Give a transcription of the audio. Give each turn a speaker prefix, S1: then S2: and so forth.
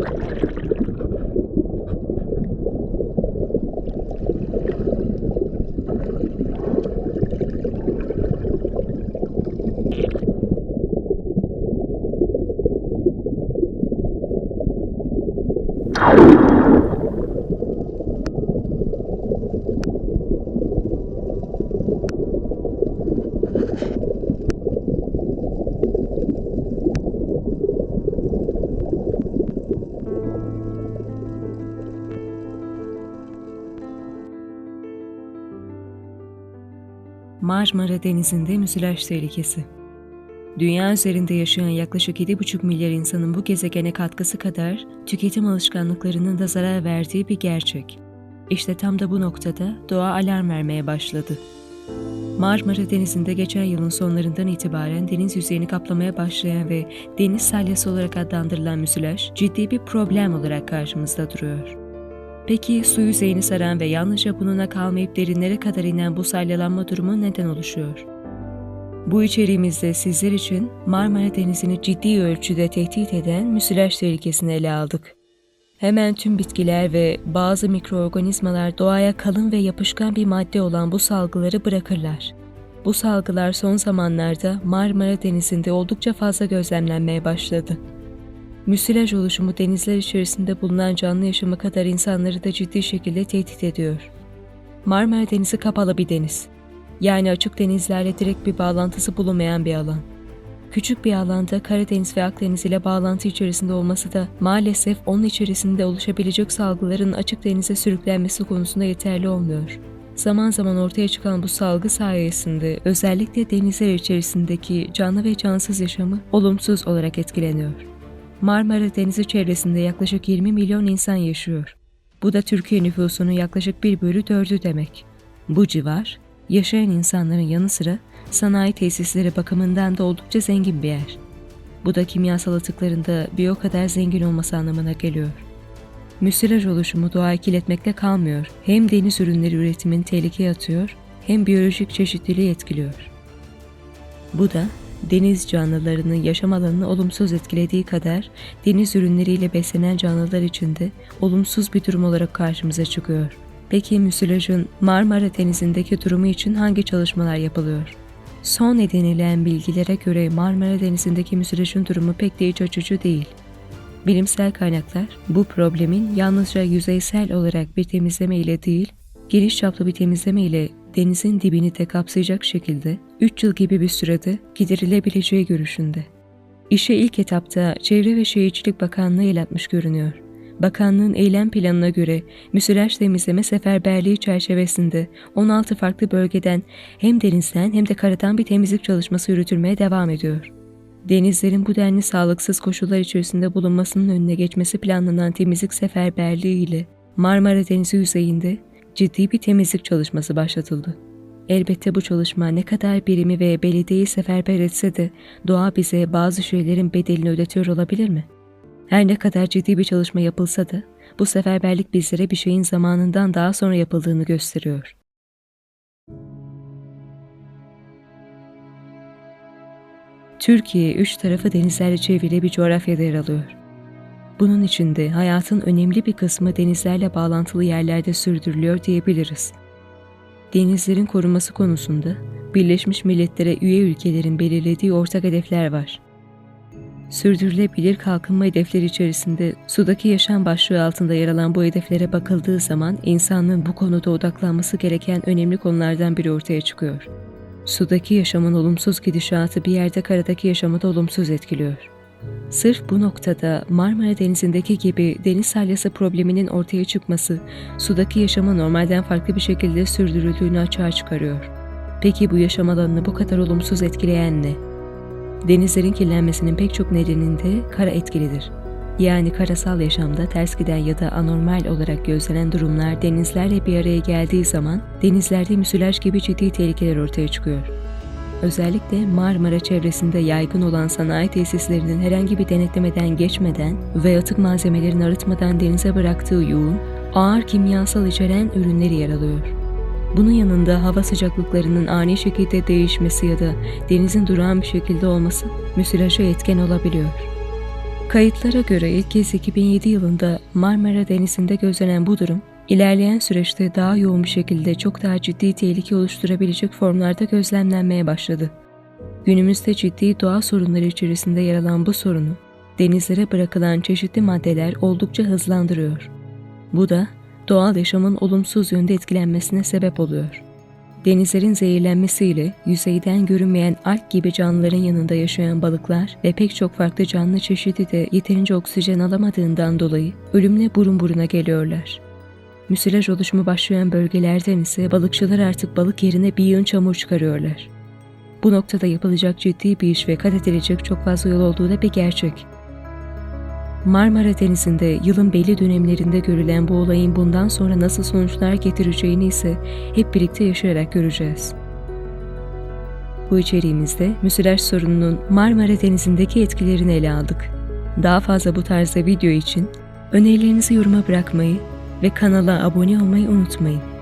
S1: Thank you. Marmara Denizi'nde müsilaj tehlikesi. Dünya üzerinde yaşayan yaklaşık 7,5 milyar insanın bu gezegene katkısı kadar tüketim alışkanlıklarının da zarar verdiği bir gerçek. İşte tam da bu noktada doğa alarm vermeye başladı. Marmara Denizi'nde geçen yılın sonlarından itibaren deniz yüzeyini kaplamaya başlayan ve deniz salyası olarak adlandırılan müsilaj ciddi bir problem olarak karşımızda duruyor. Peki su yüzeyini saran ve yalnızca bununla kalmayıp derinlere kadar inen bu salyalanma durumu neden oluşuyor? Bu içeriğimizde sizler için Marmara Denizi'ni ciddi ölçüde tehdit eden müsilaj tehlikesini ele aldık. Hemen tüm bitkiler ve bazı mikroorganizmalar doğaya kalın ve yapışkan bir madde olan bu salgıları bırakırlar. Bu salgılar son zamanlarda Marmara Denizi'nde oldukça fazla gözlemlenmeye başladı. Müsilaj oluşumu denizler içerisinde bulunan canlı yaşamı kadar insanları da ciddi şekilde tehdit ediyor. Marmara Denizi kapalı bir deniz. Yani açık denizlerle direkt bir bağlantısı bulunmayan bir alan. Küçük bir alanda Karadeniz ve Akdeniz ile bağlantı içerisinde olması da maalesef onun içerisinde oluşabilecek salgıların açık denize sürüklenmesi konusunda yeterli olmuyor. Zaman zaman ortaya çıkan bu salgı sayesinde özellikle denizler içerisindeki canlı ve cansız yaşamı olumsuz olarak etkileniyor. Marmara Denizi çevresinde yaklaşık 20 milyon insan yaşıyor. Bu da Türkiye nüfusunun yaklaşık 1 bölü 4'ü demek. Bu civar, yaşayan insanların yanı sıra sanayi tesisleri bakımından da oldukça zengin bir yer. Bu da kimyasal atıklarında bir o kadar zengin olması anlamına geliyor. Müsilaj oluşumu doğayı kirletmekle kalmıyor. Hem deniz ürünleri üretimini tehlikeye atıyor, hem biyolojik çeşitliliği etkiliyor. Bu da deniz canlılarının yaşam alanını olumsuz etkilediği kadar deniz ürünleriyle beslenen canlılar için de olumsuz bir durum olarak karşımıza çıkıyor. Peki müsilajın Marmara Denizi'ndeki durumu için hangi çalışmalar yapılıyor? Son edinilen bilgilere göre Marmara Denizi'ndeki müsilajın durumu pek de iç açıcı değil. Bilimsel kaynaklar bu problemin yalnızca yüzeysel olarak bir temizleme ile değil, geniş çaplı bir temizleme ile denizin dibini de kapsayacak şekilde 3 yıl gibi bir sürede giderilebileceği görüşünde. İşe ilk etapta Çevre ve Şehircilik Bakanlığı el atmış görünüyor. Bakanlığın eylem planına göre müsilaj temizleme seferberliği çerçevesinde 16 farklı bölgeden hem denizden hem de karadan bir temizlik çalışması yürütülmeye devam ediyor. Denizlerin bu denli sağlıksız koşullar içerisinde bulunmasının önüne geçmesi planlanan temizlik seferberliği ile Marmara Denizi yüzeyinde ciddi bir temizlik çalışması başlatıldı. Elbette bu çalışma ne kadar birimi ve belediyeyi seferber etse de doğa bize bazı şeylerin bedelini ödetiyor olabilir mi? Her ne kadar ciddi bir çalışma yapılsa da bu seferberlik bizlere bir şeyin zamanından daha sonra yapıldığını gösteriyor. Türkiye üç tarafı denizlerle çevrili bir coğrafyada yer alıyor. Bunun içinde hayatın önemli bir kısmı denizlerle bağlantılı yerlerde sürdürülüyor diyebiliriz. Denizlerin korunması konusunda Birleşmiş Milletler'e üye ülkelerin belirlediği ortak hedefler var. Sürdürülebilir kalkınma hedefleri içerisinde sudaki yaşam başlığı altında yer alan bu hedeflere bakıldığı zaman insanlığın bu konuda odaklanması gereken önemli konulardan biri ortaya çıkıyor. Sudaki yaşamın olumsuz gidişatı bir yerde karadaki yaşamı da olumsuz etkiliyor. Sırf bu noktada Marmara Denizi'ndeki gibi deniz salyası probleminin ortaya çıkması, sudaki yaşamın normalden farklı bir şekilde sürdürüldüğünü açığa çıkarıyor. Peki bu yaşam alanını bu kadar olumsuz etkileyen ne? Denizlerin kirlenmesinin pek çok nedeninde kara etkilidir. Yani karasal yaşamda ters giden ya da anormal olarak gözlenen durumlar denizlerle bir araya geldiği zaman denizlerde müsilaj gibi ciddi tehlikeler ortaya çıkıyor. Özellikle Marmara çevresinde yaygın olan sanayi tesislerinin herhangi bir denetlemeden geçmeden ve atık malzemelerini arıtmadan denize bıraktığı yoğun, ağır kimyasal içeren ürünleri yer alıyor. Bunun yanında hava sıcaklıklarının ani şekilde değişmesi ya da denizin durağan bir şekilde olması müsilaja etken olabiliyor. Kayıtlara göre ilk kez 2007 yılında Marmara Denizi'nde gözlenen bu durum, ilerleyen süreçte daha yoğun bir şekilde çok daha ciddi tehlike oluşturabilecek formlarda gözlemlenmeye başladı. Günümüzde ciddi doğa sorunları içerisinde yer alan bu sorunu, denizlere bırakılan çeşitli maddeler oldukça hızlandırıyor. Bu da doğal yaşamın olumsuz yönde etkilenmesine sebep oluyor. Denizlerin zehirlenmesiyle yüzeyden görünmeyen alg gibi canlıların yanında yaşayan balıklar ve pek çok farklı canlı çeşidi de yeterince oksijen alamadığından dolayı ölümle burun buruna geliyorlar. Müsilaj oluşumu başlayan bölgelerden ise balıkçılar artık balık yerine bir yığın çamur çıkarıyorlar. Bu noktada yapılacak ciddi bir iş ve kat edilecek çok fazla yol olduğu da bir gerçek. Marmara Denizi'nde yılın belli dönemlerinde görülen bu olayın bundan sonra nasıl sonuçlar getireceğini ise hep birlikte yaşayarak göreceğiz. Bu içeriğimizde müsilaj sorununun Marmara Denizi'ndeki etkilerini ele aldık. Daha fazla bu tarzda video için önerilerinizi yoruma bırakmayı ve kanala abone olmayı unutmayın.